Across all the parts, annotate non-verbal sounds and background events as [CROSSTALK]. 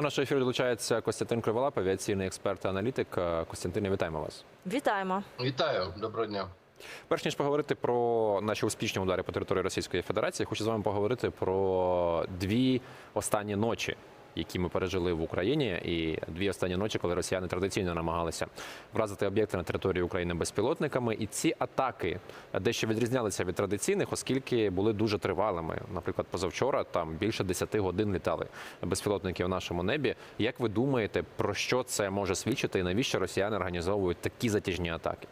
До нашого ефіру долучається Костянтин Криволап, авіаційний експерт та аналітик. Е, Костянтине, вітаємо вас. Вітаємо. Вітаю, доброго дня. Перш ніж поговорити про наші успішні удари по території Російської Федерації, хочу з вами поговорити про дві останні ночі, які ми пережили в Україні, і дві останні ночі, коли росіяни традиційно намагалися вразити об'єкти на території України безпілотниками. І ці атаки дещо відрізнялися від традиційних, оскільки були дуже тривалими. Наприклад, позавчора там більше 10 годин літали безпілотники в нашому небі. Як ви думаєте, про що це може свідчити, і навіщо росіяни організовують такі затяжні атаки?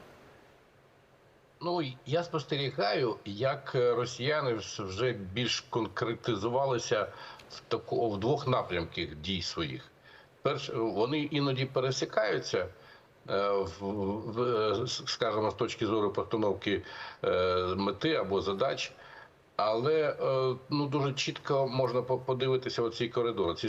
Ну я спостерігаю, як е, росіяни вже більш конкретизувалися в таку в двох напрямках дій своїх. Перш вони іноді пересікаються. е, В, е, скажімо, з точки зору постановки е, мети або задач, але ну дуже чітко можна подивитися оці коридори, ці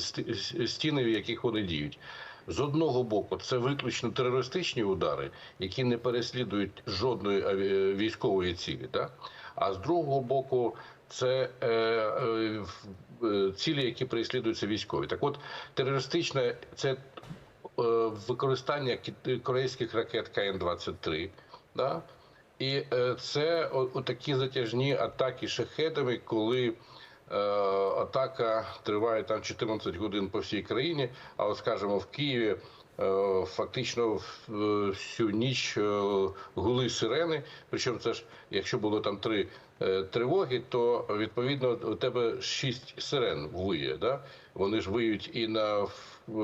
стіни, в яких вони діють. З одного боку, це виключно терористичні удари, які не переслідують жодної військової цілі. Да? А з другого боку, це е, е, е, цілі, які переслідуються військові. Так от, терористичне це е, використання корейських ракет КН-23. Да? І е, це о- отакі затяжні атаки шахедами, коли атака триває там 14 годин по всій країні. А от скажімо, в Києві е, фактично е, всю ніч е, гули сирени. Причому це ж, якщо було там три е, тривоги, то відповідно у тебе шість сирен виє. Да? Вони ж виють і на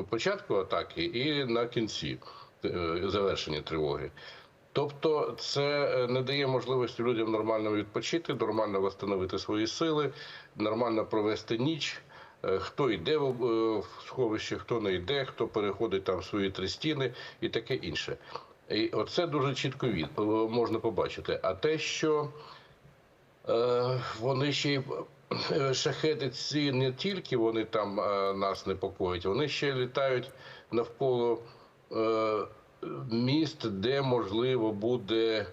початку атаки, і на кінці е, завершення тривоги. Тобто це е, не дає можливості людям нормально відпочити, нормально встановити свої сили, нормально провести ніч. Е, Хто йде в е, сховище, хто не йде, хто переходить там свої три стіни і таке інше. І оце дуже чітко від можна побачити. А те, що е, вони ще й шахеди ці не тільки вони там е, нас непокоять, вони ще літають навколо е, міст, де можливо буде.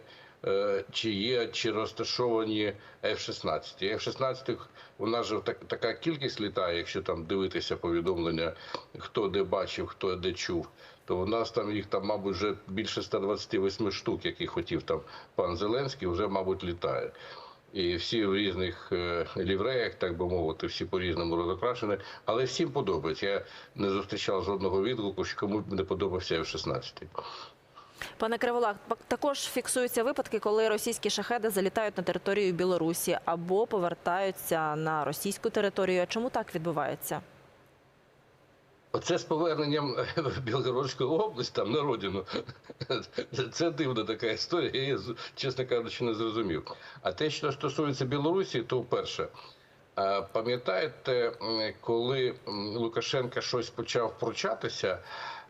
е, Чи є, чи розташовані F-16. F-16 у нас же так, така кількість літає, якщо там дивитися повідомлення, хто де бачив, хто де чув, то у нас там їх там, мабуть, вже більше 128 штук, які хотів там пан Зеленський, вже, мабуть, літає. І всі в різних е, лівреях, так би мовити, всі по-різному розокрашені, але всім подобається. Я не зустрічав жодного відгуку, що кому не подобався в 16 Пане Криволак, також фіксуються випадки, коли російські шахеди залітають на територію Білорусі або повертаються на російську територію. А Чому так відбувається? Оце з поверненням в Білгородську область, там на родину. [LAUGHS] Це дивна така історія. Я її, чесно кажучи, не зрозумів. А те, що стосується Білорусі, то вперше. Пам'ятаєте, коли Лукашенка щось почав пручатися,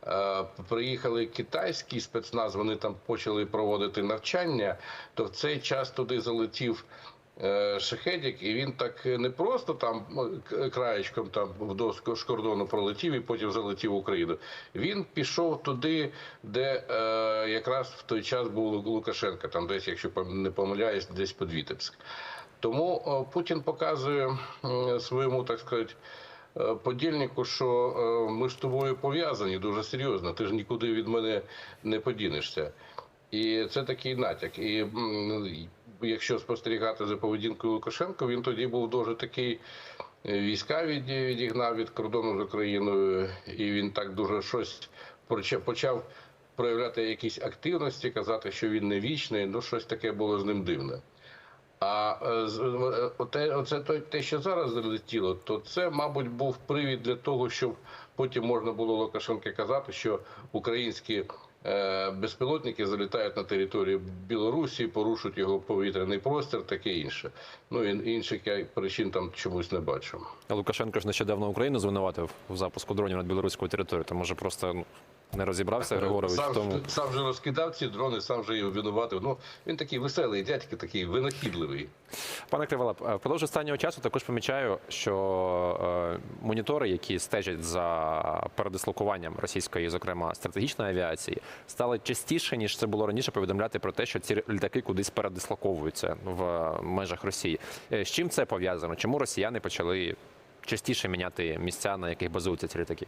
е, приїхали китайські спецназ, вони там почали проводити навчання, то в цей час туди залетів е, шахедік, і він так не просто там краєчком там вдовж кордону пролетів і потім залетів в Україну. Він пішов туди, де е, якраз в той час був Лу- Лукашенко, там десь, якщо не помиляюсь, десь під Вітебськ. Тому о, Путін показує своєму, так сказати, е, подільнику, що е, ми з тобою пов'язані дуже серйозно. Ти ж нікуди від мене не подінешся. І це такий натяк. І якщо спостерігати за поведінкою Лукашенка, він тоді був дуже такий. е, Війська відігнав від кордону з Україною, і він так дуже щось почав- проявляти якісь активності, казати, що він не вічний. Ну, щось таке було з ним дивне. А е, е, оце те, що зараз залетіло, то це, мабуть, був привід для того, щоб потім можна було Лукашенка казати, що українські безпілотники залітають на територію Білорусі, порушують його повітряний простір, таке інше. Ну і інших я причин там чомусь не бачу. Лукашенко ж нещодавно Україну звинуватив в запуску дронів над білоруською територією, то може просто ну, не розібрався Григорович сам, в тому. сам вже розкидав ці дрони, сам вже її обвинуватив. Ну він такий веселий дядько, такий винахідливий. Пане Криволап, е, впродовж останнього часу також помічаю, що е, монітори, які стежать за передислокуванням російської, зокрема стратегічної авіації, стали частіше ніж це було раніше. Повідомляти про те, що ці літаки кудись передислоковуються в межах Росії. Е, З чим це пов'язано? Чому росіяни почали частіше міняти місця, на яких базуються ці літаки?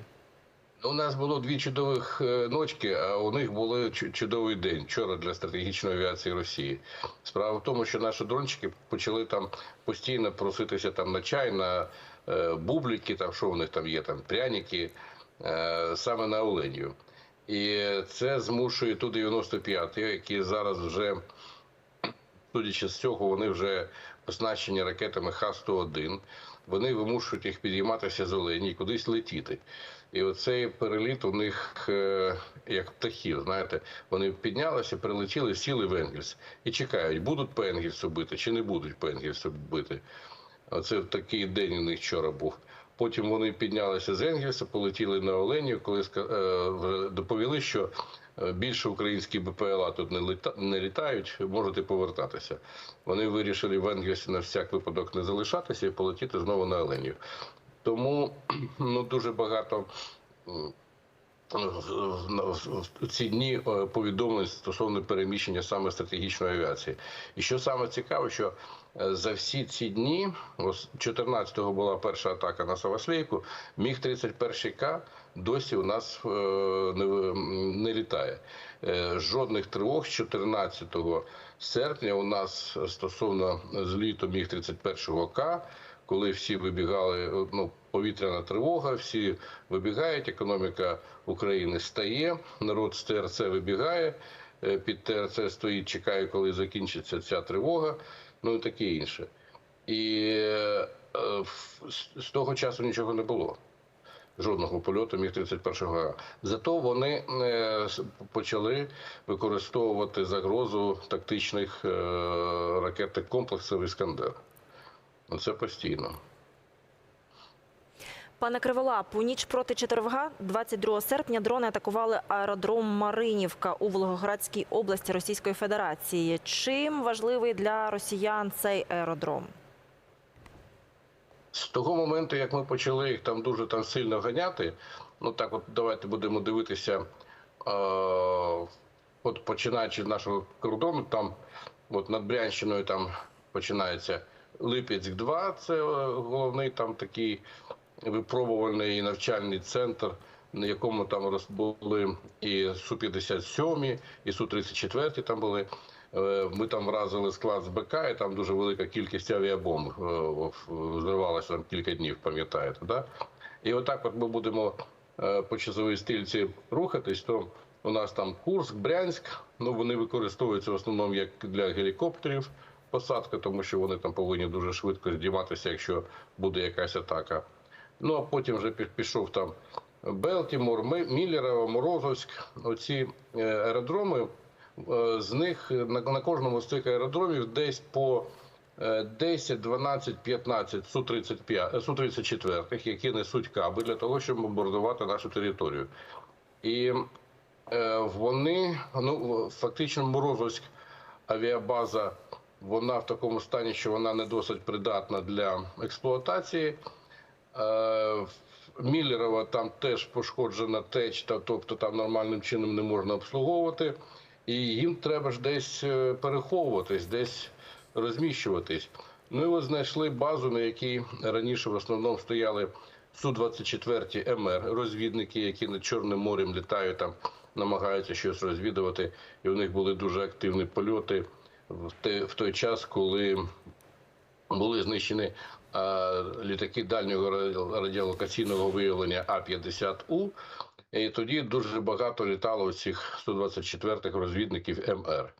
У нас було дві чудових е, ночки, а у них був чудовий день вчора для стратегічної авіації Росії. Справа в тому, що наші дрончики почали там постійно проситися там на чай, на е, бублики, там що в них там є, там пряники, е, саме на Оленію. І це змушує ту 95 які зараз вже Судячи з цього, вони вже оснащені ракетами Х-101. Вони вимушують їх підійматися з Олені кудись летіти. І оцей переліт у них е, як птахів. Знаєте, вони піднялися, прилетіли, сіли в Енгельс і чекають, будуть по Енгельсу бити чи не будуть по Енгельсу бити. Оце такий день у них вчора був. Потім вони піднялися з Енгельса, полетіли на Оленію, коли е, доповіли, що е, більше українські БПЛА тут не, літа, не літають, можете повертатися. Вони вирішили в Енгельсі на всяк випадок не залишатися і полетіти знову на Оленію. Тому [CLEARS THROAT] ну, дуже багато в- в- ці дні е, повідомлень стосовно переміщення саме стратегічної авіації. І що саме цікаво, що е, за всі ці дні, ось 14-го була перша атака на Саваслейку, міг 31К досі у нас е, не, не літає. Е, Жодних тривог з 14 серпня у нас стосовно зліту міг 31 К коли всі вибігали, ну, повітряна тривога, всі вибігають, економіка України стає, народ з ТРЦ вибігає, е, під ТРЦ стоїть, чекає, коли закінчиться ця тривога, ну і таке інше. І е, з- того часу нічого не було. Жодного польоту міг 31-го. Зато вони е, почали використовувати загрозу тактичних е, ракетних комплексів Іскандер. Ну, Це постійно. Пане Криволап, у ніч проти четверга, 22 серпня, дрони атакували аеродром Маринівка у Волгоградській області Російської Федерації. Чим важливий для росіян цей аеродром? З того моменту, як ми почали їх там дуже там сильно ганяти, ну так от давайте будемо дивитися, е, от починаючи з нашого кордону, там от над Брянщиною там починається Липецьк 2 це е, головний там такий випробувальний навчальний центр, на якому там були і Су-57, і Су-34 там були. Е, Ми там вразили склад з БК, і там дуже велика кількість авіабомб е, взривалася там кілька днів, пам'ятаєте, да? І отак от ми будемо по часовій стрільці рухатись, то у нас там Курск, Брянськ, ну вони використовуються в основному як для гелікоптерів посадка, тому що вони там повинні дуже швидко здійматися, якщо буде якась атака. Ну а потім вже пішов там Белтімор, Міллерово, Морозовськ. Оці е, аеродроми, е, з них е, на, кожному з цих аеродромів десь по е, 10, 12, 15 Су-35, е, Су-34, які несуть каби для того, щоб бомбардувати нашу територію. І е, вони, ну фактично, Морозовськ авіабаза, вона в такому стані, що вона не досить придатна для експлуатації. Е, Міллерова там теж пошкоджена течта, тобто там нормальним чином не можна обслуговувати. І їм треба ж десь е, переховуватись, десь розміщуватись. Ну і от знайшли базу, на якій раніше в основному стояли Су-24 МР, розвідники, які над Чорним морем літають там, намагаються щось розвідувати. І у них були дуже активні польоти в той час, коли були знищені літаки дальнього раді- радіолокаційного виявлення А-50У. І тоді дуже багато літало цих 124-х розвідників МР.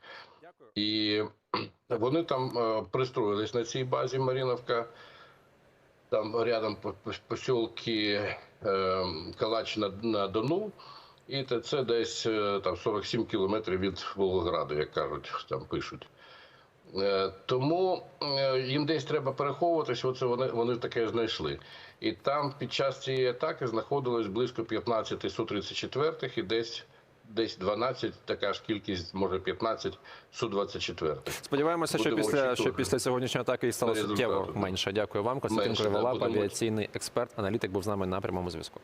І [CLEARS THROAT] вони там пристроїлись на цій базі Маріновка. Там рядом по- по- посілки е, Калач на, Дону. І це десь е, там 47 кілометрів від Волгограду, як кажуть, там пишуть. Е, Тому е, їм десь треба переховуватися, оце вони, вони таке знайшли. І там під час цієї атаки знаходилось близько 15 Су-34 і десь, десь 12, така ж кількість, може 15 Су-24. Сподіваємося, що Будемо після, що після сьогоднішньої атаки їх стало суттєво менше. Дякую вам. Константин Менше, Криволап, авіаційний експерт, аналітик, був з нами на прямому зв'язку.